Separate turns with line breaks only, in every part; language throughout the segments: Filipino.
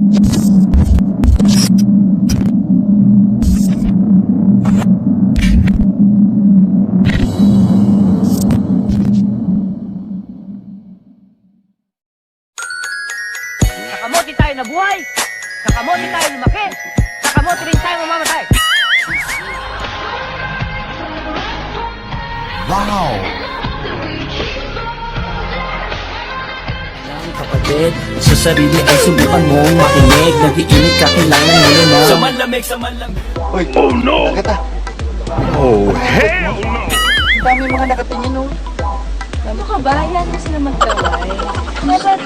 Sa kamote tayo nabuhay. Sa kamote tayo lumaki. Sa kamote rin tayo mamamatay.
Ang kapatid, sa sarili ay subukan mong makinig. Nag-iinit ka, kailangan mo na Sa malamig, sa malamig.
Ano ka ba? Yan na sila magkaway. But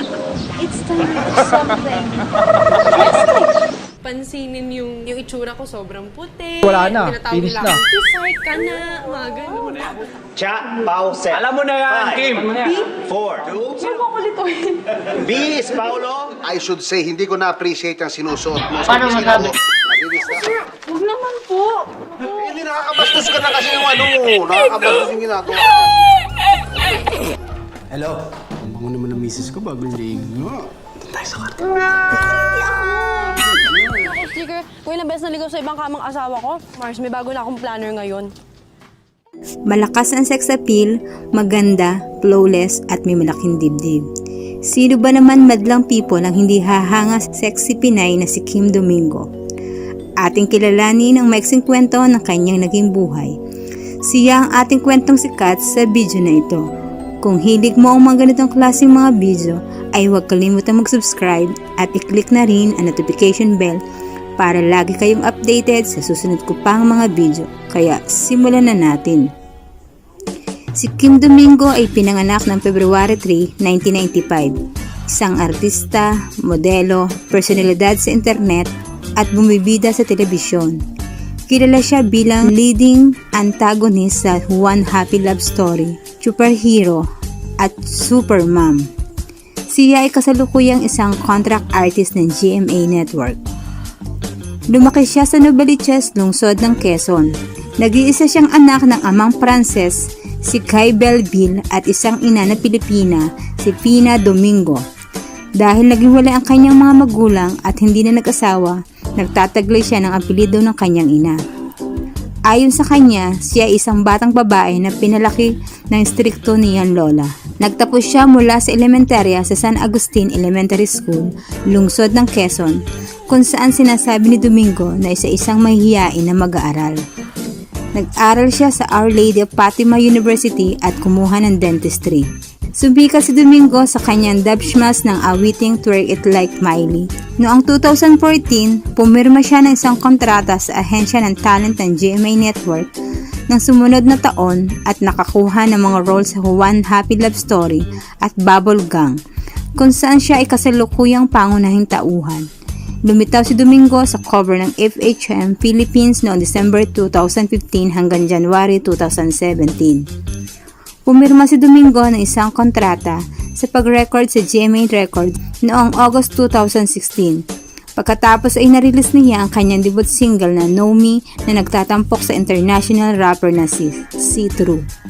it's time for something.
Pansinin yung, yung itsura ko sobrang puti.
Wala na,
Tinatawag
finish
nila
na.
akong Tisay ka na, mga ganun.
Cha, pause.
Alam mo na yan, Kim
Four.
Huwag mo kulit ulit.
B is Paulo.
I should say, hindi ko na-appreciate ang sinusuot mo.
Paano masabi?
Mabilis na.
Huwag naman po.
Hindi, nakakabastos ka na kasi yung ano. Nakakabastos yung ginagawa.
Hello? Ang bango naman ng misis ko bago ligo.
Sticker, kung ilang beses naligaw sa ibang kamang asawa ko, Mars, may bago na akong planner ngayon.
Malakas ang sex appeal, maganda, flawless at may malaking dibdib. Sino ba naman madlang people ang hindi hahanga sexy Pinay na si Kim Domingo? Ating kilalanin ang maiksing kwento ng kanyang naging buhay. Siya ang ating kwentong sikat sa video na ito. Kung hilig mo ang mga ganitong klaseng mga video, ay huwag kalimutan mag-subscribe at i-click na rin ang notification bell para lagi kayong updated sa susunod ko pang mga video. Kaya simulan na natin. Si Kim Domingo ay pinanganak ng February 3, 1995. Isang artista, modelo, personalidad sa internet at bumibida sa telebisyon. Kilala siya bilang leading antagonist sa One Happy Love Story, Superhero at Supermom. Siya ay kasalukuyang isang contract artist ng GMA Network. Lumaki siya sa Novaliches, lungsod ng Quezon. Nag-iisa siyang anak ng amang Frances, si Kai Belville at isang ina na Pilipina, si Pina Domingo. Dahil naghiwalay ang kanyang mga magulang at hindi na nag-asawa, nagtataglay siya ng apelido ng kanyang ina. Ayon sa kanya, siya ay isang batang babae na pinalaki ng strikto niyang lola. Nagtapos siya mula sa elementarya sa San Agustin Elementary School, lungsod ng Quezon, kung saan sinasabi ni Domingo na isa isang mahihiyain na mag-aaral. Nag-aral siya sa Our Lady of Fatima University at kumuha ng dentistry. Sumikat si Domingo sa kanyang dubsmas ng awiting Twerk It Like Miley. Noong 2014, pumirma siya ng isang kontrata sa ahensya ng talent ng GMA Network ng sumunod na taon at nakakuha ng mga roles sa One Happy Love Story at Bubble Gang, kung saan siya ay kasalukuyang pangunahing tauhan. Lumitaw si Domingo sa cover ng FHM Philippines noong December 2015 hanggang January 2017. Pumirma si Domingo ng isang kontrata sa pag-record sa GMA Records noong August 2016. Pagkatapos ay narilis niya ang kanyang debut single na Know Me na nagtatampok sa international rapper na si See-Through.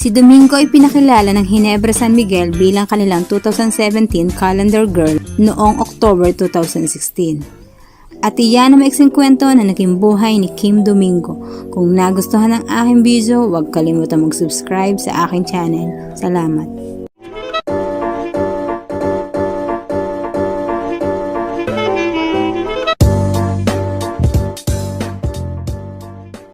Si Domingo ay pinakilala ng Hinebra San Miguel bilang kanilang 2017 calendar girl noong October 2016. At iyan ang maiksing kwento na naging buhay ni Kim Domingo. Kung nagustuhan ng aking video, huwag kalimutan mag-subscribe sa aking channel. Salamat!